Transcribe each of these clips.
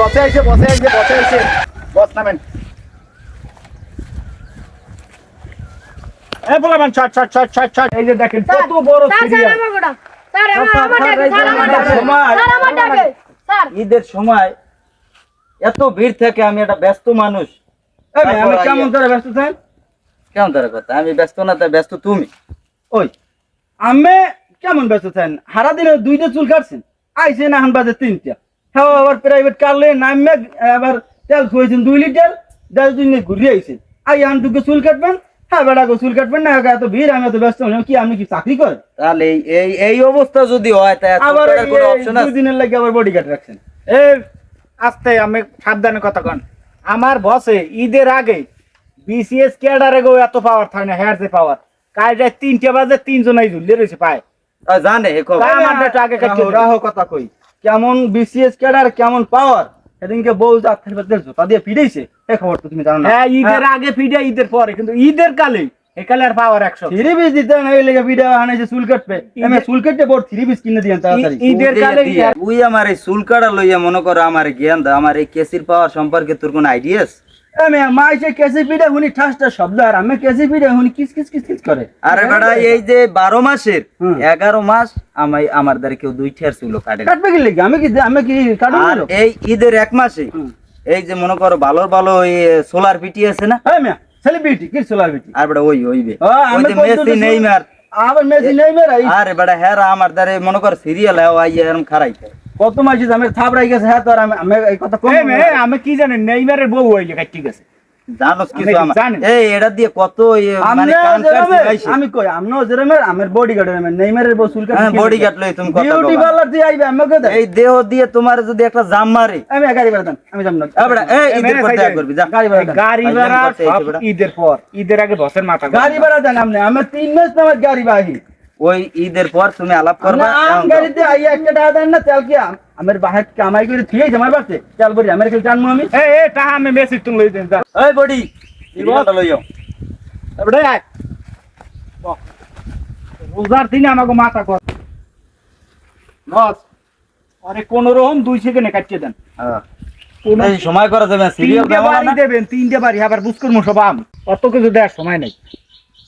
বসে আইছে বসে আইছে বসে আইছে। বস নামেন। এই এই যে দেখেন কত বড় সিরিয়াল। ঈদের সময় এত ভিড় থেকে আমি একটা ব্যস্ত মানুষ। আমি কেমন করে ব্যস্ত থাকেন কেমন তার কথা আমি ব্যস্ত না তাই ব্যস্ত তুমি। ওই। আমি কেমন ব্যস্ত থাকেন হারা দিনে দুইটা চুল কাটছেন। আইছে না বাজে তিনটা। হ্যাঁ আবার প্রাইভেট কার কাটলে নামে আবার তেল খুঁয়েছেন দুই লিটার দেড় দিন ঘুরিয়ে আইছেন আই আন দুটো চুল কাটবেন হ্যাঁ বেড়া গো চুল কাটবেন না এত ভিড় আমি এত ব্যস্ত হলাম। কি আপনি কি চাকরি করেন তাহলে এই- এই অবস্থা যদি হয় তাই আবার কোনো দুই দিনের লাগে আবার বডি গার্ড রাখছেন। এই আস্তে আমি সাবধানে কথা কন। আমার বসে ঈদের আগে বিসিএস ক্যাডারে গো এত পাওয়ার থাকে না হেয়ার যে পাওয়ার কাল রাত তিনটে বাজে তিনজনাই ঝুলিয়ে রয়েছে পায়। জানে এ কথা কই। কেমন বিসিএস ক্যাডার কেমন পাওয়ার সেদিনকে বউ আত্মীয় তা দিয়ে পিড়েছে এই খবর তো তুমি জানো না। হ্যাঁ ঈদের আগে পিড়ে ঈদের পরে কিন্তু ঈদের কালে একালে আর পাওয়ার একশো। থ্রি পিস দিতে না এই লেগে পিড়ে আনাইছে চুল কাটবে। আমি চুল কাটতে বড় থ্রি পিস কিনে দিয়ে তাড়াতাড়ি। ঈদের তুই কালে তুই আমার এই চুল কাটা লইয়া মনে করো আমার জ্ঞান দা আমার এই কেসির পাওয়ার সম্পর্কে তোর কোন আইডিয়া আছে আমি মাইছে কেসি পিড়ে হুনি ঠাসটা শব্দ আর আমি কেসি পিড়ে হুনি কিস কিস কিস কিস করে। আরে বেটা এই যে বারো মাসের এগারো মাস আমি আমার দ্বারা কেউ দুই ঠের চুলো কাটে কাটবে কি লেগে? আমি কি আমি কি কাটবো আর এই ঈদের এক মাসে এই যে মনে করো ভালো ভালো সোলার পিটি আছে না? হ্যাঁ মিয়া সেলিব্রিটি কি সোলার বিটি আর বেটা ওই যে মেসি নেইমার। আবার মেসি নেই আরে বেটা হ্যাঁ আমার দ্বারা মনে করো সিরিয়াল হ্যাঁ খারাইতে কত মাসি আমি থাপড়াই গেছে হ্যাঁ তো আর আমি এই কথা কম আমি কি জানি নেইমারের বউ হইলে ঠিক আছে জানোস কিছু আমি আমার এই এটা দিয়ে কত মানে। আমি কই আমনো যেরমের আমের আমি নেইমারের বউ চুল হ্যাঁ বডি কাট লই তুমি কথা বিউটি। পার্লার দিয়ে আইবে আমি কই এই দেহ দিয়ে তোমার যদি একটা জাম মারে আমি গাড়ি ভাড়া আমি যাব না এই ঈদের পর দেখা করবি, যা। গাড়ি ভাড়া। গাড়ি ভাড়া। ঈদের পর ঈদের আগে বসের মাথা গাড়ি ভাড়া দেন আমি তিন মাস আমার গাড়ি বাহি ওই ঈদের পর তুমি আলাপ করবা আম গাড়িতে আইয়া একটা টাকা দেন না তেল কি আম- আমার বাহার কামাই করে থিয়ে আমার বাড়তে তেল বলি আমার খেলে জানব আমি। এ এ টাহা আমি বেশি তুমি লই দেন যা। দাও। এই বডি জীবনটা লইও। এবারে আয়। রোজার দিনে আমাকে মাথা কর। বস। আরে কোন রকম দুই সেকেন্ডে কাটিয়ে দেন। হ্যাঁ। এই সময় করা যাবে সিরিয়াল দেবেন তিনটে বাড়ি আবার বুঝ করব সব আম। অত কিছু দেওয়ার সময় নেই।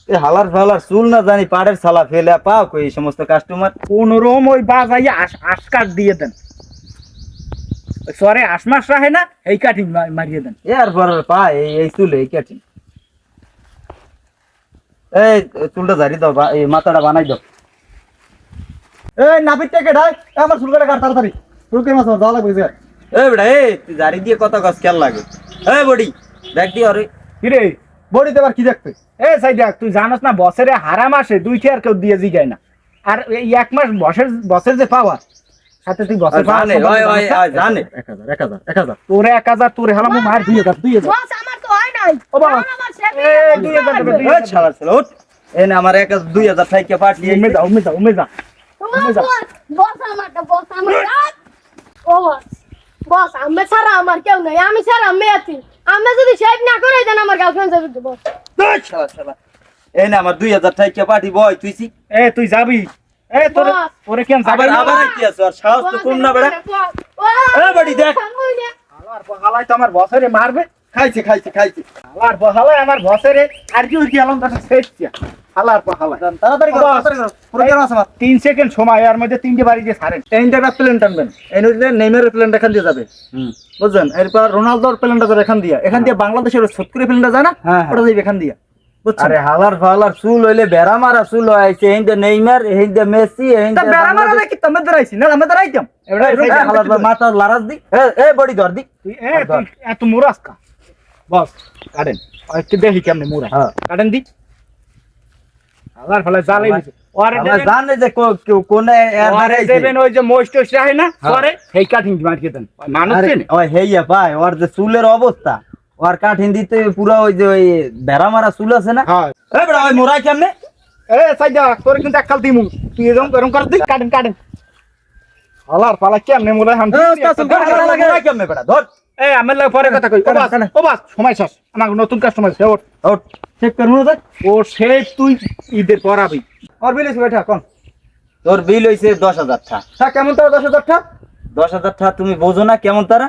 এই হালার ফালার চুল না জানি পাড়ের ছালা ফেলে পাও কই এই সমস্ত কাস্টমার কোন রকম ওই বাজাইয়া আশ আশ কাট দিয়ে দেন। সরে আশমাস রাখে না এই কাটিং মারিয়ে দেন। এর পর পা এই এই চুল এই কাটিং এই চুলটা জারি দাও এই মাথাটা বানাই দাও। এই নাপিত থেকে ঢাই আমার চুল কাটা কাট তাড়াতাড়ি? চুল কে মাছ যাওয়া লাগবে এই বেটা এই জারি দিয়ে কত গাছ খেয়াল লাগে? এই বডি দেখ দি আরে। কিরে? বডিতে আবার কি দেখতে? এ সাই দেখ তুই জানাস না বছরে হারা মাসে দুই আর কেউ দিয়ে জিগায় না। আর এই এক মাস বছর বছর যে পাওয়া সাথে তুই বছর পাওয়ার জানে এক হাজার এক হাজার এক হাজার। তোরে এক হাজার তোরে হালাম মার দুই হাজার দুই হাজার। আমার তো হয় নাই। ও বাবা। আমার আমার শেষ এ, দুই হাজার দুই হাজার ছাড়া ছিল উঠ। না আমার এক হাজার- দুই হাজার থাইকে পাঠিয়ে উমে যা উমে যা উমে যা। তোমার বস বস আমারটা বস আমার বস বস আমি ছাড়া আমার কেউ নাই আমি ছাড়া আমি আছি আমি যদি শেভ না করে দেন আমার গার্লফ্রেন্ড যাবে দেবো এই না আমার দুই হাজার টাকা পাঠি বয় তুই সি এ তুই যাবি? এ তোর। তোরে কেন যাবে আবার আবার কি আছে? আর সাহস তো কম না বেড়া। এ বাড়ি দেখ। হালার বহালাই তো আমার বসরে মারবে। খাইছে খাইছে খাইছে। হালার বহালাই আমার বসরে আর কি উঠি আলাম হালার বহালাই তাড়াতাড়ি তাড়াতাড়ি করো। আছে আমার তিন সেকেন্ড সময় এর মধ্যে তিনটে বাড়ি দিয়ে ছাড়েন। এই ইন্টারটা প্লেন টানবেন। এই নদীতে নেইমারের প্লেনটা এখান দিয়ে যাবে। বুঝছেন? এরপর রোনালদোর প্লেনটা যাবে এখান দিয়ে। এখান দিয়ে বাংলাদেশের সত্তরের প্লেনটা যায় না? হ্যাঁ, ওটা যাবে এখান দিয়ে। আরে হালার ফালার চুল হইলে বেড়া মারা চুল হইছে এইন্দে নেইমার এইন্দে মেসি তা বেড়া মারা দেখি তুমি দাঁড়াইছি না আমি দাঁড়াইতাম এবারে এই এই সাইডে হালার হালার মাথা লারাস দি। এ বডি ধর দি। এ এত মুরাস কা বস কাটেন। একটু দেখি কেমনে মুরা হ্যাঁ। কাটেন দি। ফলে দিছে। ওরে জানে যে কোনে। দেবেন ওই যে মোস্ট না হ্যাঁ। পরে হেই কাটিং দেন মানুষ আরে, চেনে ওই হেইয়া ভাই ওর যে চুলের অবস্থা ওর কাঠিন দিতে পুরো ওই যে ওই বেড়া মারা চুল আছে না? হ্যাঁ। এ বড় ওই মোরা কেমনে? এ সাইদা তোর কিন্তু এককাল দিমু। তুই এরকম এরকম কর দি কাটেন কাটেন। হালার পালা কেমনে মুরা হাম বেড়া লাগে। কেমনে বেড়া ধর। এই আমার লাগে পরে কথা কই ও বাস সময় শেষ। আমার নতুন কাস্টমার সে ওর ওঠ। চেক করব না ও সে তুই ঈদের পর আবি। আর বিল এসে বেটা কোন? তোর বিল হইছে দশ হাজার টা হ্যাঁ কেমন তারা দশ হাজার টাকা দশ হাজার টা তুমি বোঝো না কেমন তারা?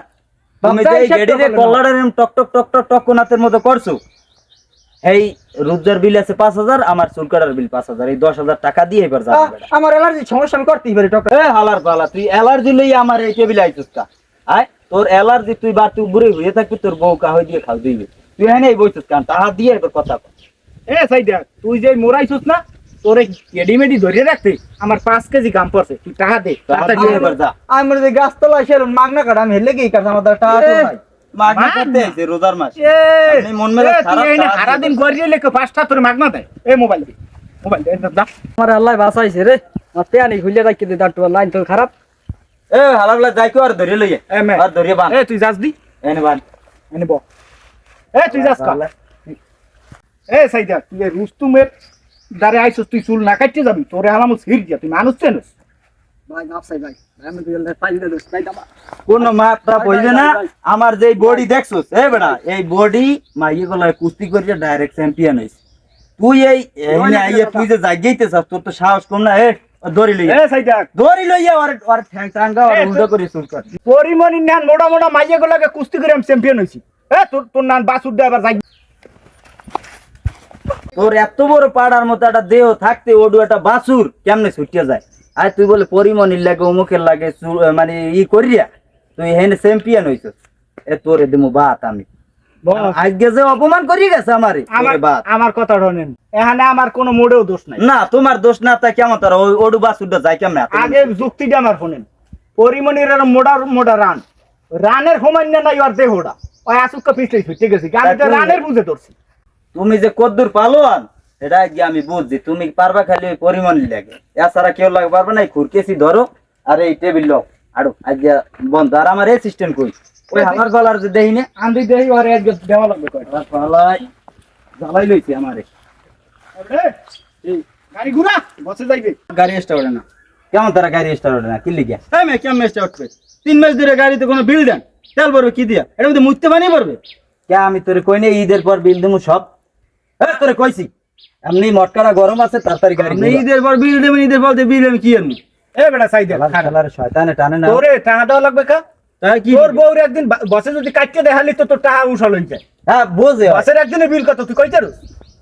তুমি যে কল্লারের টক টক টক টক টক কোনাতের মতো করছ এই রুজার বিল আছে পাঁচ হাজার আমার চুল কাটার বিল পাঁচ হাজার এই দশ হাজার টাকা দিয়ে এবার যাবে। আমার অ্যালার্জি সমস্যা আমি করতেই পারি টক এ হালার পালা তুই অ্যালার্জি লই আমার এই টেবিল আইছিস কা আয় তোর অ্যালার্জি তুই বা তুই বুড়ি হয়ে থাকবি তোর বউ কাহই দিয়ে খাও দিবি তুই হ্যাঁ এই বইছিস কান তাহা দিয়ে এবার কথা কর। এ সাইডা তুই যে মোরাইছিস না তোর রেডিমেডি ধরে রাখতে আমার পাঁচ কেজি কাম পড়ছে তুই টাকা দে তাহা দিয়ে। এবার যা আমার যে গাছতলা সেরকম মাগনা কাটা আমি হেলে গিয়ে কাটছে আমার টাকা মাগনা? করতে আইছে রোজার মাস। এ, আপনি মন তুই খারাপ এই না তাড়াতাড়ি সারাদিন দে। গড়িয়ে লেখো পাঁচটা তোর মাগনা দেয়। এ মোবাইল দে মোবাইল দে দা আমার আল্লাহ বাঁচাইছে রে। আমার পেয়ানি খুলে রাখি দে দাঁড়টু লাইন তো খারাপ। এ যাই কো আর ধরে এ মে। আর ধরে বান এ তুই যাস দি। এনে বান এনে ব। এ তুই যাস কা। এ সাইডা তুই এই রুস্তুমের দারে আইছস তুই চুল না কাটতে যাবি তোরে হালামু সির দিয়া তুই মানুষ চেনস। কোন মাত্রা বইবে না। আমার যে বডি দেখছস এ বেটা এই বডি মাইয়ে গলা কুস্তি করিয়া ডাইরেক্ট চ্যাম্পিয়ন হইছে তুই এই আইয়া তুই যে চাস তোর তো সাহস কম না। এ দড়ি লইয়া। এ সাইডা দড়ি লইয়া আর আর ঠ্যাং টাঙ্গা আর উল্টো করে শুট কর পরিমণি নান মোটা মোটা মাইয়ে গুলাকে কুস্তি করে আমি চ্যাম্পিয়ন হইছি। এ তোর তোর নান বাসুর ড্রাইভার যাই তোর এত বড় পাড়ার মতো একটা দেহ থাকতে ওডু একটা বাসুর কেমনে ছুটিয়া যায়? আর তুই বলে পরিমনির লাগে অমুকের লাগে মানে ই করিয়া তুই হেনে চ্যাম্পিয়ন হইছস। এ তোরে দিমু বাত আমি। আজকে যে অপমান করি গেছে আমারে কথা শোনেন। এখানে আমার কোনো মোড়েও দোষ নাই। না তোমার দোষ না তা কেমন তার ওডু বাসুরটা যায় কেমনে? আগে যুক্তিটা আমার শোনেন। পরিমণির এরম মোটা মোটা রান। রানের সমান্য নাই ওর দেহটা। ওই আসুকা পিছলে ছুটে গেছি। রানের বুঝে ধরছি। তুমি যে কদ্দুর পালোয়ান এটা আজকে আমি বুঝছি। তুমি পারবা খালি ওই পরিমণি লাগে। এছাড়া কেউ লাগে পারবে না এই খুরকেসি ধরো। আর এই টেবিল লক। আরও আজকে বন্ধ। আর আমার এই সিস্টেম কই? ওই আমার গলার যে দেই না আন্দি দেহি ওর একজন দেওয়া লাগবে কয়টা? পালাই জ্বালাই লইছি আমারে। এই, গাড়ি ঘুরা বসে যাইবে। গাড়ি স্টার্ট না। কেমন তারা গাড়ি স্টার্ট ওঠে না? কি লিখিয়া হ্যাঁ মে কেমন স্টার্ট করবে? তিন মাস ধরে গাড়িতে কোনো বিল দেন। তেল ভরবে কি দিয়া? এটা মধ্যে মুততে বানিয়ে পারবে কে আমি তোরে কই না? ঈদের পর বিল দেবো সব। হ্যাঁ তোরে কইছি। এমনি মটকারা গরম আছে তাড়াতাড়ি গাড়ি আপনি ঈদের পর বিল দেবেন ঈদের পর বিল আমি কি আনব? এ বেটা সাই দে খেলার শয়তানে টানে না। তোরে টাকা দেওয়া লাগবে কা? তাই কি তোর বউর একদিন বসে যদি কাটতে দেখালি তো তোর টাকা উঠাল হয়ে হ্যাঁ বোঝে। বসের একদিনের বিল কত তুই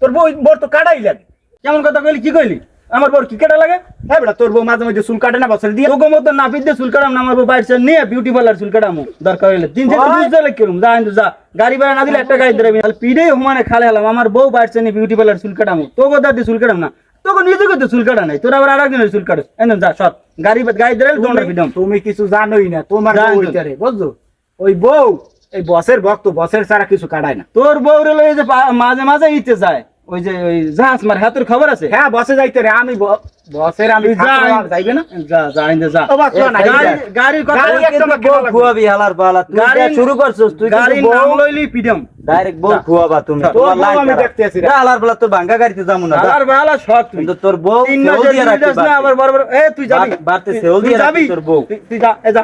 তোর বউ বউর তো কাটাই লাগে। কেমন কথা কইলি? কি কইলি? আমার বড় কি কেটা লাগে? হ্যাঁ বেটা তোর বউ মাঝে মাঝে চুল কাটে না বছর দিয়ে। তোকে মতো নাপিত দিয়ে চুল কাটাম না আমার বউ বাইরে নিয়ে বিউটি পার্লার চুল কাটামো। দরকার হইলে। তিন চারটে ওই। বুঝতে লাগে কিরম? যা কিন্তু যা। গাড়ি ভাড়া না দিলে একটা গাড়ি ধরে তাহলে পিড়ে হুমানে খালে হলাম আমার বউ বাইরে নিয়ে বিউটি পার্লার চুল কাটামো। তোকে দাদি চুল কাটাম না। তোকে নিজেকে তো চুল কাটা নাই। তোর আবার আর একজনের চুল কাটে একদম যা সব গাড়ি গাড়ি ধরে দৌড়া পিডাম তুমি কিছু জানোই না। তোমার বুঝছ? ওই বউ এই বসের ভক্ত বসের ছাড়া কিছু কাটায় না। তোর বউ রে লই যে মাঝে মাঝে ইতে যায় ওই যে ওই জাহাজ মার হাতের খবর আছে হ্যাঁ বসে যাইতে রে আমি বসের আমি যাইবে না যা গাড়ি গাড়ি- গাড়ির কথা গাড়ি একটা তুই। খুয়াবি হালার গাড়ি শুরু করছিস তুই কিন্তু নাম লইলি পিডাম ডাইরেক্ট বউ খুয়াবা তুমি তোর তোমার লাইন আমি খারাপ। দেখতে আছি রে। হালার পালা তোর ভাঙ্গা গাড়িতে যাব না। আর সব তুই কিন্তু তোর বউ সেও দিয়ে বিল না। আবার বড় এ তুই যাবি বাড়তে সেও দিয়ে তোর বউ। তুই যা এ যা